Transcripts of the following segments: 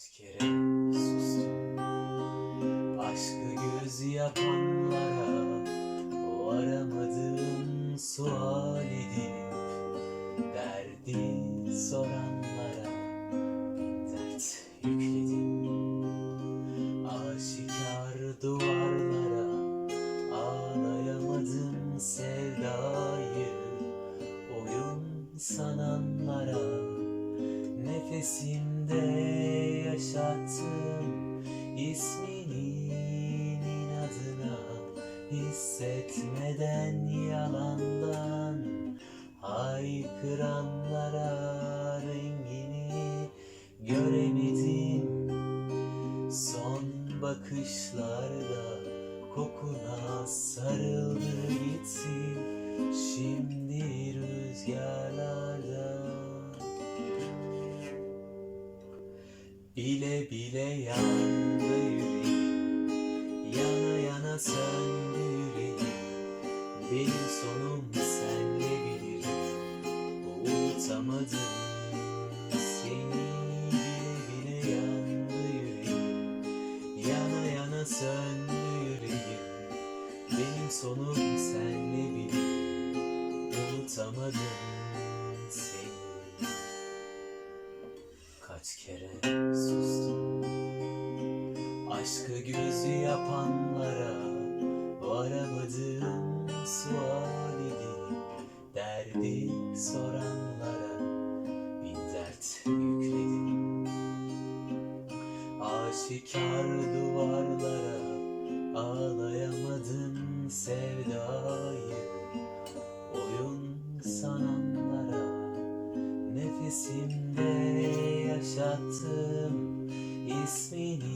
Kaç kere sustum. Aşkı göz yapanlara O aramadığım sual edip Derdi soranlara Bin dert yükledim. Aşikar duvarlara Ağlayamadım sevdayı Oyun sananlara Nefesimde yaşattım isminin inadına Hissetmeden yalandan haykıranlara rengini göremedim. Son bakışlarda kokuna sarıldı gitti Şimdi rüzgarlarda Bile bile yandı yüreğim. Yana yana söndü yüreğim. Benim sonum senle bilirim. Unutamadım seni Bile bile yandı yüreğim. Yana yana söndü yüreğim. Benim sonum senle bilirim. Unutamadım seni Kaç kere sustum. Aşkı gözü yapanlara Varamadığım sual edip Derdi soranlara Bin dert yükledim. Aşikar duvarlara Ağlayamadım sevdayı. Oyun sananlara Nefesimde yaşattım isminin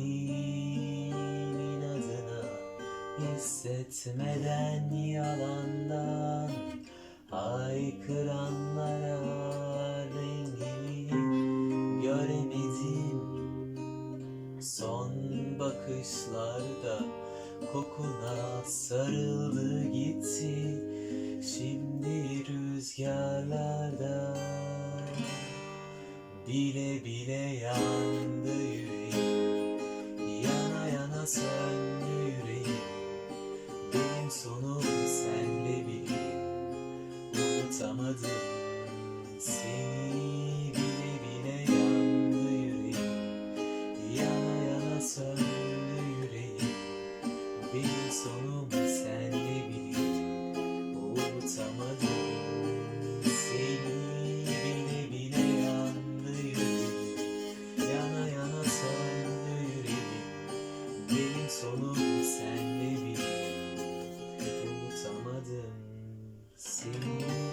inadına Hissetmeden yalandan haykıranlara rengini göremedim. Son bakışlarda kokuna sarıldı gitti. Şimdi rüzgarlarda Bile bile yandı yüreğim. Yana yana söndü yüreğim. Benim sonum senle bileyim. Unutamadım. Seni Bile bile yandı yüreğim. Yana yana söndü yüreğim. Benim sonum sonum senle bir unutamadım seni.